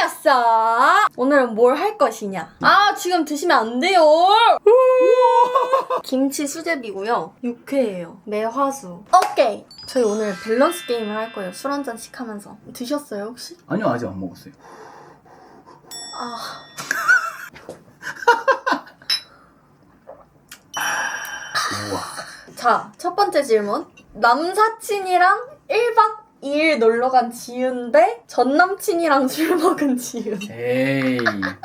생겼어. 오늘은 뭘 할 것이냐? 아, 지금 드시면 안 돼요. 김치 수제비고요. 육회예요. 매화수. 오케이. 저희 오늘 밸런스 게임을 할 거예요. 술 한 잔씩 하면서. 드셨어요, 혹시? 아니요 아직 안 먹었어요. 아. 우와. 자, 첫 번째 질문. 남사친이랑 1박 2일 놀러 간 지윤 대 전남친이랑 술 먹은 지윤. 에이.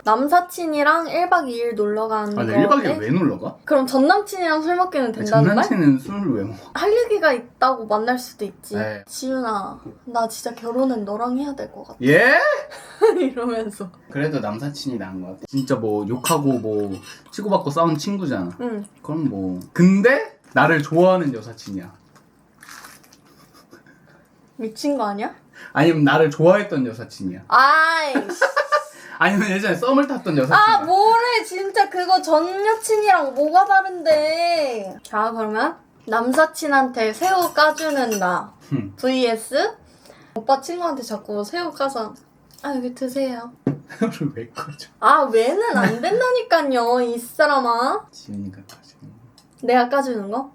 남사친이랑 1박 2일 놀러 간 아, 나거 1박 대- 2일 왜 놀러 가? 그럼 전 남친이랑 술 먹기는 된다는 말? 전남친은 술을 왜 먹어? 할 얘기가 있다고 만날 수도 있지. 네. 지윤아, 나 진짜 결혼은 너랑 해야 될 것 같아. 예? 이러면서. 그래도 남사친이 나은 것 같아. 진짜 뭐 욕하고 뭐 치고받고 싸운 친구잖아. 응. 그럼 뭐. 근데 나를 좋아하는 여사친이야. 미친 거 아니야? 아니면 나를 좋아했던 여사친이야. 아이씨. 아니면 예전에 썸을 탔던 여사친이야. 아, 뭐래. 진짜 그거 전 여친이랑 뭐가 다른데. 자, 그러면 남사친한테 새우 까주는 나. 흠. vs 오빠 친구한테 자꾸 새우 까서 아, 여기 드세요. 새우를 왜 꺼져? 아, 왜는 안 된다니까요, 이 사람아. 지훈이가 꺼져. 내가 까주는 거?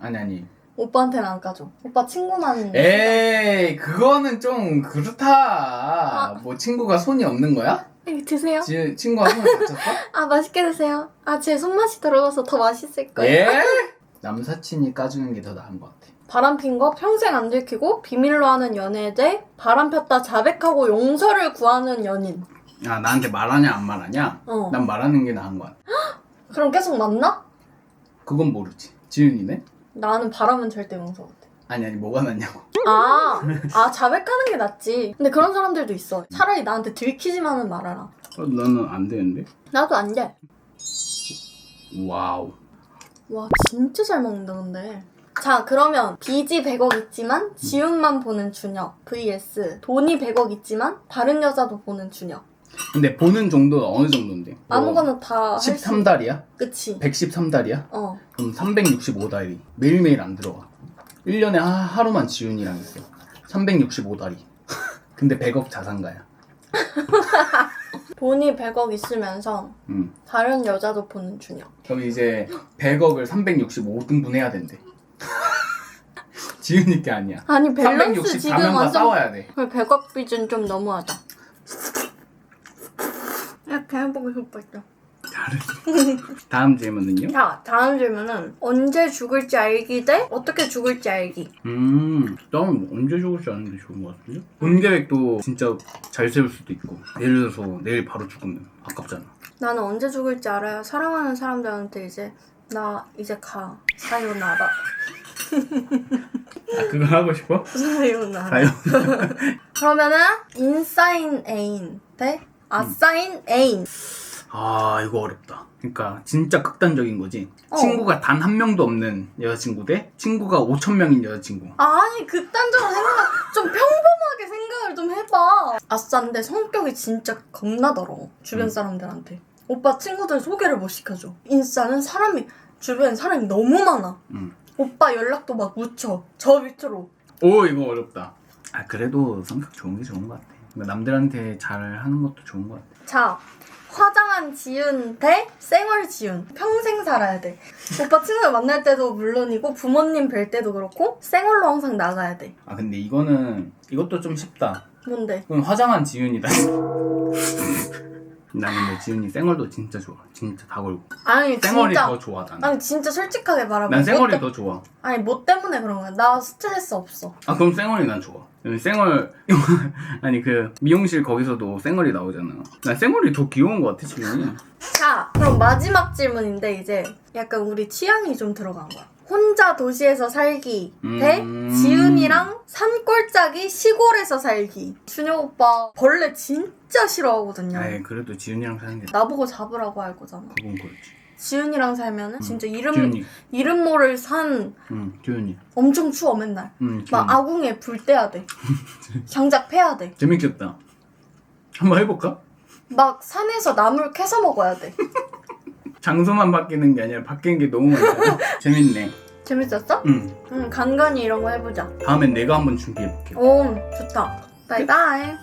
아니 아니. 오빠한테는 안 까줘. 오빠 친구만. 에이 그거는 좀 그렇다. 아. 뭐 친구가 손이 없는 거야? 여기 드세요. 지, 친구가 손을 다쳤어? 아, 맛있게 드세요. 아, 제 손맛이 들어가서 더 맛있을 거예요. 예? 남사친이 까주는 게 더 나은 것 같아. 바람 핀 거 평생 안 들키고 비밀로 하는 연애 대 바람 폈다 자백하고 용서를 구하는 연인. 야 나한테 말하냐 안 말하냐? 어. 난 말하는 게 나은 것 같아. 그럼 계속 만나? 그건 모르지. 지윤이네? 나는 바람은 절대 용서 못해. 아니 아니 뭐가 낫냐고. 아, 아 자백하는 게 낫지. 근데 그런 사람들도 있어. 차라리 나한테 들키지만은 말아라. 어, 너는 안 되는데? 나도 안 돼. 와우. 와 진짜 잘 먹는다 근데. 자 그러면 빚이 100억 있지만 지훈만 보는 준혁 vs 돈이 100억 있지만 다른 여자도 보는 준혁. 근데 보는 정도가 어느 정도인데? 뭐 아무거나 다 할 수. 13달이야? 그치. 113달이야? 어. 그럼 365달이 매일매일 안 들어가. 1년에 하, 하루만 지훈이랑 있어. 365달이. 근데 100억 자산가야. 돈이 100억 있으면서 음. 다른 여자도 보는 준혁. 그럼 이제 100억을 365등분 해야 된대. 지훈이 게 아니야. 아니 밸런스 지금 364명과 완전 싸워야 돼. 그 100억 빚은 좀 너무하다. 이렇게 해보고 싶었죠. 다음 질문은요? 자, 다음 질문은 언제 죽을지 알기 대 어떻게 죽을지 알기. 음, 나는 언제 죽을지 아는 게 좋은 것 같은데? 돈 계획도 진짜 잘 세울 수도 있고. 예를 들어서 내일 바로 죽으면 아깝잖아. 나는 언제 죽을지 알아야 사랑하는 사람들한테 이제 나 이제 가. 사요나라. 아, 그거 하고 싶어? 사요나라. 가요. 그러면은 인사인 애인 대 아싸인 애인. 아, 이거 어렵다. 그러니까 진짜 극단적인 거지. 어. 친구가 단 한 명도 없는 여자친구 대 친구가 5천 명인 여자친구. 아니 극단적으로 생각 좀 평범하게 생각을 좀 해봐. 아싸인데 성격이 진짜 겁나 더러워. 주변 음. 사람들한테. 오빠 친구들 소개를 못 시켜줘. 인싸는 사람이 주변에 사람이 너무 많아. 음. 오빠 연락도 막 묻혀. 저 밑으로. 오, 이거 어렵다. 아, 그래도 성격 좋은 게 좋은 것 같아. 그러니까 남들한테 잘 하는 것도 좋은 것 같아. 자, 화장한 지윤 대 쌩얼 지윤. 평생 살아야 돼. 오빠 친구들 만날 때도 물론이고 부모님 뵐 때도 그렇고 쌩얼로 항상 나가야 돼. 아, 근데 이거는 이것도 좀 쉽다. 뭔데? 그럼 화장한 지윤이다. 나는 근데 지윤이 쌩얼도 진짜 좋아. 진짜 다 걸고. 아니 쌩얼이 진짜. 더 좋아, 나는. 아니 진짜 솔직하게 말하면 난 쌩얼이 뭐 때- 더 좋아. 아니 뭐 때문에 그런 거야? 나 스트레스 없어. 아, 그럼 쌩얼이 난 좋아. 쌩얼, 아니, 그, 미용실 거기서도 쌩얼이 나오잖아. 난 쌩얼이 더 귀여운 것 같아, 지윤이. 자, 그럼 마지막 질문인데 이제 약간 우리 취향이 좀 들어간 거야. 혼자 도시에서 살기 대 음. 지훈이랑 산골짜기 시골에서 살기. 준혁 오빠 벌레 진짜 싫어하거든요. 아이, 그래도 지윤이랑 사는 게 나보고 잡으라고 할 거잖아. 그건 그렇지. 지훈이랑 살면은 진짜 이름 지윤이. 이름 모를 산 응, 지윤이. 엄청 추워 맨날. 응, 지윤이. 막 아궁에 불 떼야 돼. 장작 패야 돼. 재밌겠다. 한번 해볼까? 막 산에서 나물 캐서 먹어야 돼. 장소만 바뀌는 게 아니라 바뀌는 게 너무 많아. 재밌네. 재밌었어? 응. 응, 간간히 이런 거 해보자. 다음엔 내가 한번 준비해볼게. 오, 좋다. 바이바이.